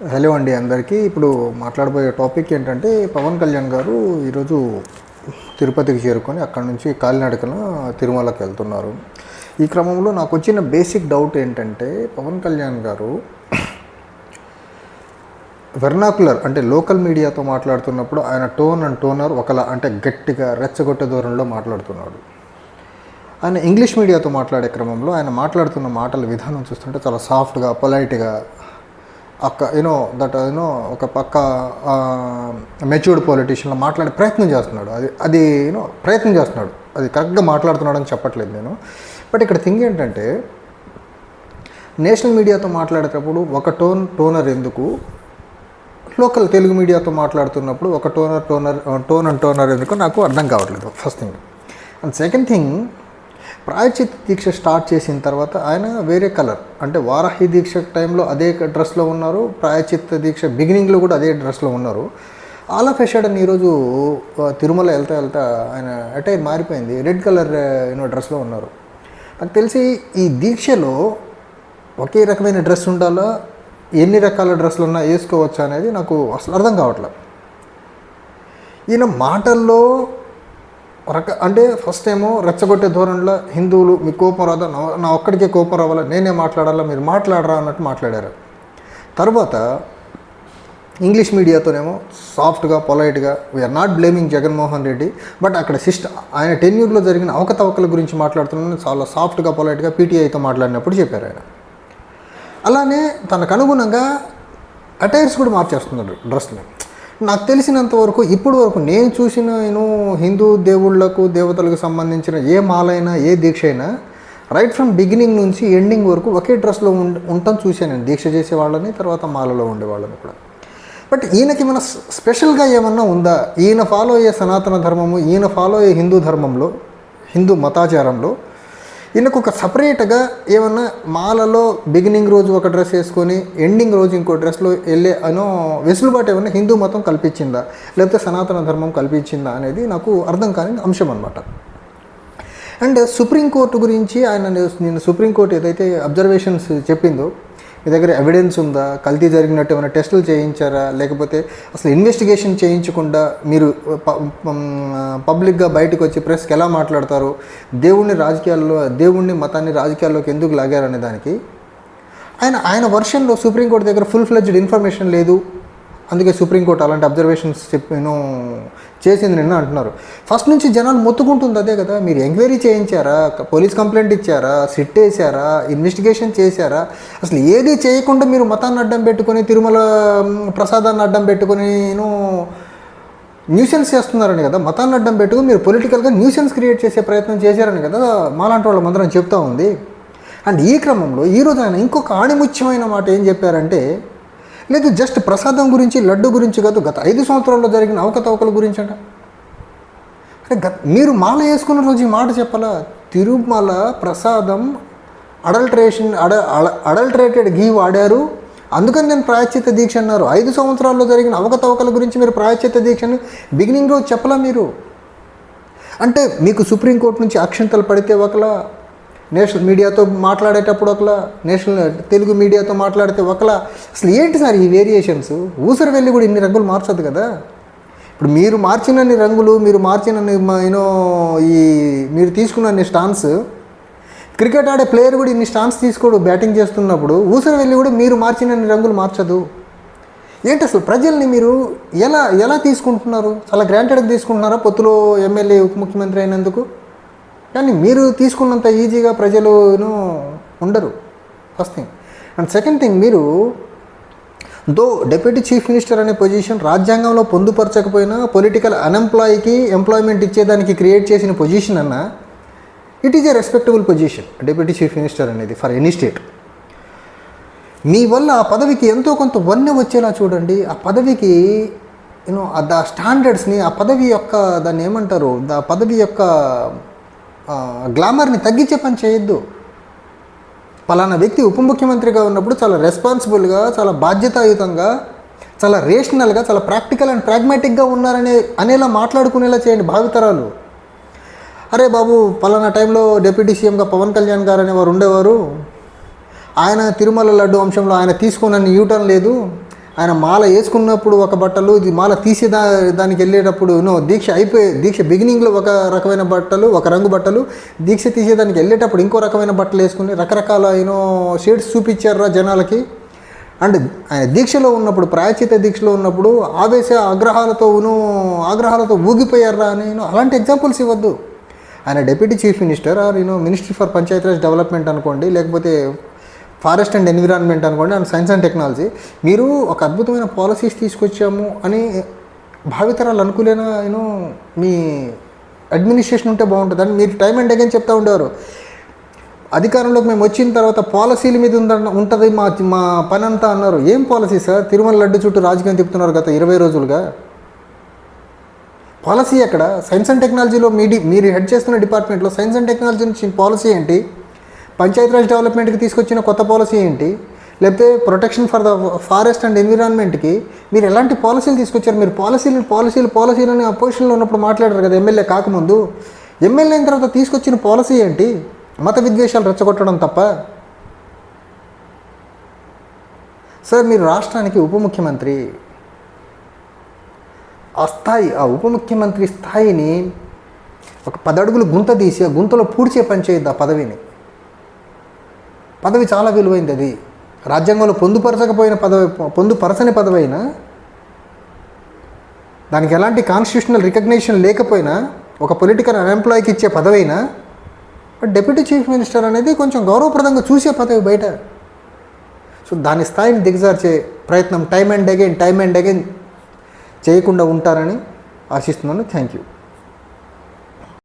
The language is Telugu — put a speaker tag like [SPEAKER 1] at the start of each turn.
[SPEAKER 1] హలో అండి అందరికీ. ఇప్పుడు మాట్లాడబోయే టాపిక్ ఏంటంటే పవన్ కళ్యాణ్ గారు ఈరోజు తిరుపతికి చేరుకొని అక్కడ నుంచి కాలినడకన తిరుమలకి వెళ్తున్నారు. ఈ క్రమంలో నాకు వచ్చిన బేసిక్ డౌట్ ఏంటంటే పవన్ కళ్యాణ్ గారు వెర్నాకులర్ అంటే లోకల్ మీడియాతో మాట్లాడుతున్నప్పుడు ఆయన టోన్ అండ్ టోనర్ ఒకలా అంటే గట్టిగా రెచ్చగొట్టే దూరంలో మాట్లాడుతున్నాడు. ఆయన ఇంగ్లీష్ మీడియాతో మాట్లాడే క్రమంలో ఆయన మాట్లాడుతున్న మాటల విధానం చూస్తుంటే చాలా సాఫ్ట్గా పొలైట్గా అక్క యూనో దట్ యూనో ఒక పక్క మెచ్యూర్డ్ పొలిటీషియన్లో మాట్లాడే ప్రయత్నం చేస్తున్నాడు. అది అది యూనో ప్రయత్నం చేస్తున్నాడు. అది కరెక్ట్గా మాట్లాడుతున్నాడు అని చెప్పట్లేదు నేను. బట్ ఇక్కడ థింగ్ ఏంటంటే నేషనల్ మీడియాతో మాట్లాడేటప్పుడు ఒక టోన్ టోనర్ ఎందుకు? లోకల్ తెలుగు మీడియాతో మాట్లాడుతున్నప్పుడు ఒక toner toner tone and toner ఎందుకు నాకు అర్థం కావట్లేదు. First thing and second thing ప్రాయచిత్ దీక్ష స్టార్ట్ చేసిన తర్వాత ఆయన వేరే కలర్. అంటే వారాహి దీక్ష టైంలో అదే డ్రెస్లో ఉన్నారు ప్రాయచిత్ దీక్ష బిగినింగ్లో కూడా అదే డ్రెస్లో ఉన్నారు. ఆల్ ఆఫ్ ఎషడన్ ఈరోజు తిరుమల వెళ్తా వెళ్తా ఆయన అటైర్ మారిపోయింది. రెడ్ కలర్ యూనో డ్రెస్లో ఉన్నారు. నాకు తెలిసి ఈ దీక్షలో ఒకే రకమైన డ్రెస్ ఉండాలా? ఎన్ని రకాల డ్రెస్సులు ఉన్నా వేసుకోవచ్చా అనేది నాకు అసలు అర్థం కావట్లేదు ఈయన మాటల్లో రక అంటే ఫస్ట్ ఏమో రెచ్చగొట్టే ధోరణిలో హిందువులు మీ కోపం రాదా? నా ఒక్కడికే కోపం రావాలా? నేనే మాట్లాడాలా? మీరు మాట్లాడరా అన్నట్టు మాట్లాడారు. తర్వాత ఇంగ్లీష్ మీడియాతోనేమో సాఫ్ట్గా పొలైట్గా we are not blaming Jaganmohan Reddy but అక్కడ సిస్ట ఆయన టెన్యూర్లో జరిగిన అవకతవకల గురించి మాట్లాడుతున్నాను చాలా సాఫ్ట్గా పొలైట్గా పీటీఐతో మాట్లాడినప్పుడు చెప్పారు ఆయన. అలానే తనకు అనుగుణంగా అటైర్స్ కూడా మార్చేస్తున్నాడు డ్రెస్ని. నాకు తెలిసినంత వరకు ఇప్పుడు వరకు నేను చూసిన నేను హిందూ దేవుళ్ళకు దేవతలకు సంబంధించిన ఏ మాలైనా ఏ దీక్ష అయినా రైట్ ఫ్రమ్ బిగినింగ్ నుంచి ఎండింగ్ వరకు ఒకే డ్రెస్లో ఉండ ఉండటం చూశాను నేను. దీక్ష చేసే వాళ్ళని తర్వాత మాలలో ఉండే వాళ్ళని కూడా. బట్ ఈయనకి మన స్పెషల్గా ఏమన్నా ఉందా? ఈయన ఫాలో అయ్యే సనాతన ధర్మము ఈయన ఫాలో అయ్యే హిందూ ధర్మంలో హిందూ మతాచారంలో ఈయనకు ఒక సపరేట్గా ఏమన్నా మాలలో బిగినింగ్ రోజు ఒక డ్రెస్ వేసుకొని ఎండింగ్ రోజు ఇంకో డ్రెస్లో వెళ్ళే అనో వెసులుబాటు ఏమన్నా హిందూ మతం కల్పించిందా? లేకపోతే సనాతన ధర్మం కల్పించిందా అనేది నాకు అర్థం కాని అంశం అనమాట అండ్ సుప్రీంకోర్టు గురించి ఆయన నేను సుప్రీంకోర్టు ఏదైతే అబ్జర్వేషన్స్ చెప్పిందో మీ దగ్గర ఎవిడెన్స్ ఉందా? కల్తీ జరిగినట్టు ఏమైనా టెస్టులు చేయించారా? లేకపోతే అసలు ఇన్వెస్టిగేషన్ చేయించకుండా మీరు పబ్లిక్గా బయటకు వచ్చి ప్రెస్కి ఎలా మాట్లాడతారు? దేవుణ్ణి రాజకీయాల్లో దేవుణ్ణి మతాన్ని రాజకీయాల్లోకి ఎందుకు లాగారనే దానికి? ఆయన ఆయన వర్షన్లో సుప్రీంకోర్టు దగ్గర ఫుల్ ఫ్లెడ్జ్డ్ ఇన్ఫర్మేషన్ లేదు. అందుకే సుప్రీంకోర్టు అలాంటి అబ్జర్వేషన్స్ నేను చేసింది నిన్న అంటున్నారు. ఫస్ట్ నుంచి జనాలు మొత్తుకుంటుంది అదే కదా. మీరు ఎంక్వైరీ చేయించారా? పోలీస్ కంప్లైంట్ ఇచ్చారా? సిట్ వేసారా? ఇన్వెస్టిగేషన్ చేశారా? అసలు ఏది చేయకుండా మీరు మతాన్ని అడ్డం పెట్టుకొని తిరుమల ప్రసాదాన్ని అడ్డం పెట్టుకొని నేను న్యూసెన్స్ చేస్తున్నారని కదా. మతాన్ని అడ్డం పెట్టుకుని మీరు పొలిటికల్గా న్యూసెన్స్ క్రియేట్ చేసే ప్రయత్నం చేశారని కదా మాలాంటి వాళ్ళ మందరం చెప్తా ఉంది. అండ్ ఈ క్రమంలో ఈరోజు ఆయన ఇంకొక ఆణిముత్యమైన మాట ఏం చెప్పారంటే లేదు జస్ట్ ప్రసాదం గురించి లడ్డు గురించి కాదు గత ఐదు సంవత్సరాల్లో జరిగిన అవకతవకల గురించి అంట. అంటే గత మీరు మాల వేసుకున్న రోజు ఈ మాట చెప్పాలా? తిరుమల ప్రసాదం అడల్ట్రేషన్ అడ అడల్ట్రేటెడ్ ఘీ వాడారు. అందుకని నేను ప్రాయశ్చిత్త దీక్ష అన్నారు. ఐదు సంవత్సరాల్లో జరిగిన అవకతవకల గురించి మీరు ప్రాయశ్చిత్త దీక్షను బిగినింగ్ రోజు చెప్పలా మీరు? అంటే మీకు సుప్రీంకోర్టు నుంచి అక్షంతలు పడితే ఒకలా నేషనల్ మీడియాతో మాట్లాడేటప్పుడు ఒకలా నేషనల్ తెలుగు మీడియాతో మాట్లాడితే ఒకలా. అసలు ఏంటి సార్ ఈ వేరియేషన్స్? ఊసరి వెళ్ళి కూడా ఇన్ని రంగులు మార్చదు కదా? ఇప్పుడు మీరు మార్చినన్ని రంగులు మీరు మార్చినన్ని యూనో ఈ మీరు తీసుకున్న స్టాన్స్ క్రికెట్ ఆడే ప్లేయర్ కూడా ఇన్ని స్టాన్స్ తీసుకోడు బ్యాటింగ్ చేస్తున్నప్పుడు. ఊసరి వెళ్ళి కూడా మీరు మార్చినన్ని రంగులు మార్చదు. ఏంటి అసలు ప్రజల్ని మీరు ఎలా ఎలా తీసుకుంటున్నారు? చాలా గ్రాంటెడ్గా తీసుకుంటున్నారా? పొత్తులో ఎమ్మెల్యే ఉప ముఖ్యమంత్రి అయినందుకు? కానీ మీరు తీసుకున్నంత ఈజీగా ప్రజలును ఉండరు. First thing. And second thing మీరు దో డెప్యూటీ చీఫ్ మినిస్టర్ అనే పొజిషన్ రాజ్యాంగంలో పొందుపరచకపోయినా పొలిటికల్ అన్ఎంప్లాయీకి ఎంప్లాయ్మెంట్ ఇచ్చేదానికి క్రియేట్ చేసిన పొజిషన్ అన్న it is a respectable position deputy chief minister అనేది ఫర్ ఎనీ స్టేట్. మీ వల్ల ఆ పదవికి ఎంతో కొంత వన్నె వచ్చేలా చూడండి. ఆ పదవికి యూనో ఆ స్టాండర్డ్స్ని ఆ పదవి యొక్క దాన్ని ఏమంటారు ఆ పదవి యొక్క గ్లామర్ని తగ్గించే పని చేయొద్దు. పలానా వ్యక్తి ఉప ముఖ్యమంత్రిగా ఉన్నప్పుడు చాలా రెస్పాన్సిబుల్గా చాలా బాధ్యతాయుతంగా చాలా రేషనల్గా చాలా ప్రాక్టికల్ అండ్ ప్రాగ్మాటిక్గా ఉన్నారనే అనేలా మాట్లాడుకునేలా చేయండి భావితరాలు. అరే బాబు పలానా టైంలో డిప్యూటీ సీఎంగా పవన్ కళ్యాణ్ గారు అనేవారు ఉండేవారు. ఆయన తిరుమల లడ్డు అంశంలో ఆయన తీసుకోనని యూటర్న్ లేదు. ఆయన మాల వేసుకున్నప్పుడు ఒక బట్టలు ఇది మాల తీసే దా దానికి వెళ్ళేటప్పుడు నో దీక్ష అయిపోయి దీక్ష బిగినింగ్లో ఒక రకమైన బట్టలు ఒక రంగు బట్టలు దీక్ష తీసేదానికి వెళ్ళేటప్పుడు ఇంకో రకమైన బట్టలు వేసుకుని రకరకాల యూనో షేడ్స్ చూపించారు జనాలకి. అండ్ ఆయన దీక్షలో ఉన్నప్పుడు ప్రాయచిత దీక్షలో ఉన్నప్పుడు ఆవేశ ఆగ్రహాలతోనూ ఆగ్రహాలతో ఊగిపోయారా అని అలాంటి ఎగ్జాంపుల్స్ ఇవ్వద్దు. ఆయన deputy chief minister or you know ministry for Panchayati Raj development అనుకోండి లేకపోతే ఫారెస్ట్ అండ్ ఎన్విరాన్మెంట్ అనుకోండి అండ్ సైన్స్ అండ్ టెక్నాలజీ. మీరు ఒక అద్భుతమైన పాలసీస్ తీసుకొచ్చాము అని భావితరాలు అనుకులేనా యూనో మీ అడ్మినిస్ట్రేషన్ ఉంటే బాగుంటుంది. అని మీరు టైం అండ్ అగైన్ చెప్తా ఉండేవారు. అధికారంలోకి మేము వచ్చిన తర్వాత పాలసీల మీద ఉందన్న ఉంటుంది మా మా పని అంతా అన్నారు. ఏం పాలసీ సార్? తిరుమల లడ్డు చుట్టూ రాజకీయం తిప్పుతున్నారు గత ఇరవై రోజులుగా. పాలసీ ఎక్కడ? సైన్స్ అండ్ టెక్నాలజీలో మీడి మీరు హెడ్ చేస్తున్న డిపార్ట్మెంట్లో సైన్స్ అండ్ టెక్నాలజీ నుంచి పాలసీ ఏంటి? పంచాయతీరాజ్ డెవలప్మెంట్కి తీసుకొచ్చిన కొత్త పాలసీ ఏంటి? లేకపోతే protection for the forest and ఎన్విరాన్మెంట్కి మీరు ఎలాంటి పాలసీలు తీసుకొచ్చారు? మీరు పాలసీలు పాలసీలు పాలసీలు పాలసీలని అపోజిషన్లో ఉన్నప్పుడు మాట్లాడారు కదా ఎమ్మెల్యే కాకముందు. ఎమ్మెల్యే అయిన తర్వాత తీసుకొచ్చిన పాలసీ ఏంటి? మత విద్వేషాలు రెచ్చగొట్టడం తప్ప. సార్ మీరు రాష్ట్రానికి ఉప ముఖ్యమంత్రి. ఆ స్థాయి ఆ ఉప ముఖ్యమంత్రి స్థాయిని ఒక పదడుగులు గుంత తీసి ఆ గుంతలో పూడ్చే పని చేయద్దు ఆ పదవిని. పదవి చాలా విలువైంది అది. రాజ్యాంగంలో పొందుపరచకపోయిన పదవి పొందుపరచని పదవి అయినా దానికి ఎలాంటి కాన్స్టిట్యూషనల్ రికగ్నేషన్ లేకపోయినా ఒక పొలిటికల్ అన్ఎంప్లాయ్కి ఇచ్చే పదవి అయినా డెప్యూటీ చీఫ్ మినిస్టర్ అనేది కొంచెం గౌరవప్రదంగా చూసే పదవి బయట. సో దాని స్థాయిని దిగజార్చే ప్రయత్నం time and again time and again చేయకుండా ఉంటారని ఆశిస్తున్నాను. Thank you